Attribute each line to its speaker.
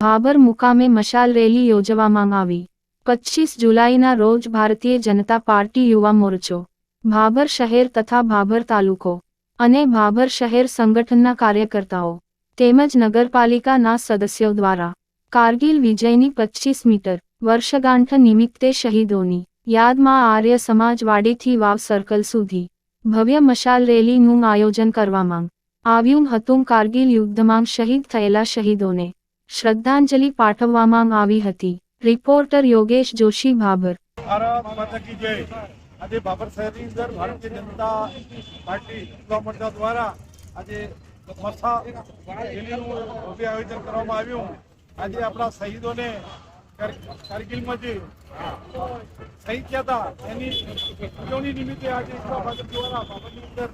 Speaker 1: ભાભર મુકામે મશાલ રેલી યોજવામાં આવી. પચીસ જુલાઈના રોજ ભારતીય જનતા પાર્ટી યુવા મોરચો, ભાભર શહેર તથા ભાભર તાલુકો અને ભાભર શહેર સંગઠનના કાર્યકર્તાઓ તેમજ નગરપાલિકાના સદસ્યો દ્વારા કારગિલ વિજયની પચીસ મીટર વર્ષગાંઠ નિમિત્તે શહીદોની યાદમાં આર્ય સમાજવાડીથી વાવ સર્કલ સુધી ભવ્ય મશાલ રેલીનું આયોજન કરવામાં આવ્યું હતું કારગિલ યુદ્ધમાં શહીદ થયેલા શહીદોને. શ્રદ્ધાંજલિ પાઠવવામાં આવી હતી. રિપોર્ટર યોગેશ જોશી ભાભર
Speaker 2: આજે બાબર શહેરની અંદર ભારતીય જનતા પાર્ટી યુવા મોરચા દ્વારા આજે મસા રેલીનું ભવ્ય આયોજન કરવામાં આવ્યું. આજે આપણા શહીદોને કાર- કારગિલમાં જે શહીદ થયા હતા, એની ઉજવણી નિમિત્તે આજે યુવા ભાજપ દ્વારા બાબરની અંદર